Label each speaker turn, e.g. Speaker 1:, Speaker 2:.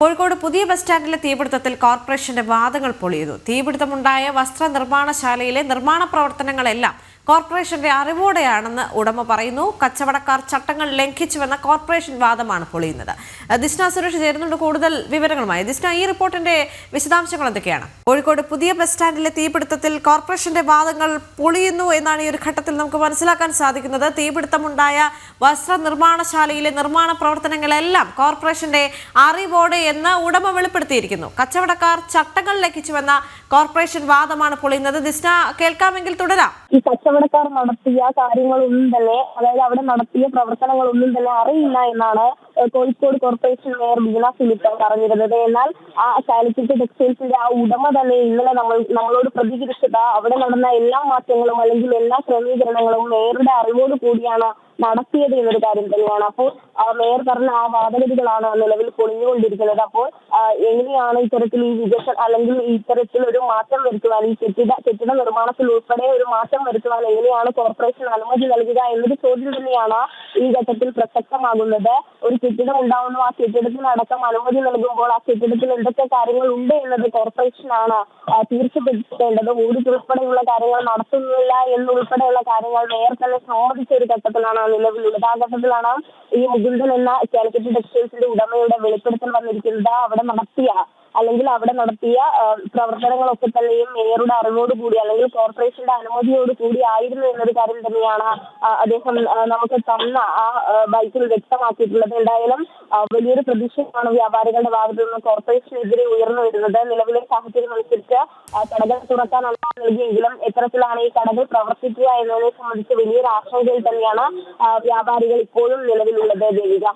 Speaker 1: കോഴിക്കോട് പുതിയ ബസ് സ്റ്റാൻഡിലെ തീപിടുത്തത്തിൽ കോർപ്പറേഷന്റെ വാദങ്ങൾ പൊളിയുന്നു. തീപിടുത്തമുണ്ടായ വസ്ത്രനിർമ്മാണശാലയിലെ നിർമ്മാണ പ്രവർത്തനങ്ങളെല്ലാം കോർപ്പറേഷന്റെ അറിവോടെയാണെന്ന് ഉടമ പറയുന്നു. കച്ചവടക്കാർ ചട്ടങ്ങൾ ലംഘിച്ചുവെന്ന കോർപ്പറേഷൻ വാദമാണ് പൊളിയുന്നത്. ദിസ്ന സുരേഷ് ചേരുന്നുണ്ട് കൂടുതൽ വിവരങ്ങളുമായി. ദിസ്ന ഈ റിപ്പോർട്ടിന്റെ വിശദാംശങ്ങൾ എന്തൊക്കെയാണ്? കോഴിക്കോട് പുതിയ ബസ് സ്റ്റാൻഡിലെ തീപിടുത്തത്തിൽ കോർപ്പറേഷന്റെ വാദങ്ങൾ പൊളിയുന്നു എന്നാണ് ഈ ഒരു ഘട്ടത്തിൽ നമുക്ക് മനസ്സിലാക്കാൻ സാധിക്കുന്നത്. തീപിടുത്തമുണ്ടായ വസ്ത്ര നിർമ്മാണശാലയിലെ നിർമ്മാണ പ്രവർത്തനങ്ങളെല്ലാം കോർപ്പറേഷന്റെ അറിവോടെ എന്ന് ഉടമ വെളിപ്പെടുത്തിയിരിക്കുന്നു. കച്ചവടക്കാർ ചട്ടങ്ങൾ ലംഘിച്ചുവെന്ന കോർപ്പറേഷൻ വാദമാണ് പൊളിയുന്നത്. ദിസ്ന കേൾക്കാമെങ്കിൽ തുടരാം.
Speaker 2: കച്ചവടക്കാർ നടത്തിയ കാര്യങ്ങളൊന്നും തന്നെ അതായത് അവിടെ നടത്തിയ പ്രവർത്തനങ്ങളൊന്നും തന്നെ അറിയില്ല എന്നാണ് കോഴിക്കോട് കോർപ്പറേഷൻ മേയർ ബീന ഫിലിപ്പ് പറഞ്ഞിരുന്നത്. എന്നാൽ ആ കാലിക്കറ്റ് ടെക്സ്റ്റൈൽസിന്റെ ആ ഉടമ തന്നെ ഇന്നലെ നമ്മൾ നമ്മളോട് പ്രതികരിച്ചത് അവിടെ നടന്ന എല്ലാ മാറ്റങ്ങളും അല്ലെങ്കിൽ എല്ലാ ക്രമീകരണങ്ങളും മേയറുടെ അറിവോട് കൂടിയാണ് നടത്തിയത് എന്നൊരു കാര്യം തന്നെയാണ്. അപ്പോൾ മേയർ പറഞ്ഞ ആ വാദഗതികളാണ് നിലവിൽ പൊളിഞ്ഞുകൊണ്ടിരിക്കുന്നത്. അപ്പോൾ എങ്ങനെയാണ് ഇത്തരത്തിൽ ഈ വികസനം അല്ലെങ്കിൽ ഇത്തരത്തിൽ ഒരു മാറ്റം വരുത്തുവാൻ ഈ കെട്ടിട കെട്ടിട നിർമ്മാണത്തിൽ ഉൾപ്പെടെ ഒരു മാറ്റം വരുത്തുവാൻ എങ്ങനെയാണ് കോർപ്പറേഷൻ അനുമതി നൽകുക എന്നൊരു ചോദ്യം തന്നെയാണ് ഈ ഘട്ടത്തിൽ പ്രസക്തമാകുന്നത്. ഒരു കെട്ടിടം ഉണ്ടാവുന്നു ആ കെട്ടിടത്തിനടക്കം അനുമതി നൽകുമ്പോൾ ആ കെട്ടിടത്തിൽ എന്തൊക്കെ കാര്യങ്ങൾ ഉണ്ട് എന്നത് കോർപ്പറേഷനാണ് തീർച്ചപ്പെടുത്തേണ്ടത്. ഓഡിറ്റ് ഉൾപ്പെടെയുള്ള കാര്യങ്ങൾ നടത്തുന്നില്ല എന്നുൾപ്പെടെയുള്ള കാര്യങ്ങൾ മേയർ തന്നെ സമ്മതിച്ച ഒരു ഘട്ടത്തിലാണ് നിലവിലുള്ളത് ആ ഈ മുകുന്ദൻ എന്ന കാലിക്കറ്റ് ടെക്സ്റ്റൈൽസിന്റെ ഉടമയുടെ വെളിപ്പെടുത്തൽ വന്നിരിക്കുന്നത്. അവിടെ നടത്തിയ അല്ലെങ്കിൽ അവിടെ നടത്തിയ പ്രവർത്തനങ്ങളൊക്കെ തന്നെയും മേയറുടെ അറിവോട് കൂടി അല്ലെങ്കിൽ കോർപ്പറേഷന്റെ അനുമതിയോട് കൂടി ആയിരുന്നു എന്നൊരു കാര്യം തന്നെയാണ് അദ്ദേഹം നമുക്ക് തന്ന ആ ആ, ബൈക്കിൽ വ്യക്തമാക്കിയിട്ടുള്ളത്. എന്തായാലും വലിയൊരു പ്രതിഷേധമാണ് വ്യാപാരികളുടെ ഭാഗത്തു നിന്ന് കോർപ്പറേഷനെതിരെ ഉയർന്നു വരുന്നത്. നിലവിലെ സാഹചര്യം അനുസരിച്ച് കടകൾ തുറക്കാൻ അനുമതി നൽകിയെങ്കിലും എത്തരത്തിലാണ് ഈ കടകൾ പ്രവർത്തിക്കുക എന്നതിനെ സംബന്ധിച്ച് വലിയൊരു ആശങ്കയിൽ തന്നെയാണ് വ്യാപാരികൾ ഇപ്പോഴും നിലവിലുള്ളത് ദേവിക.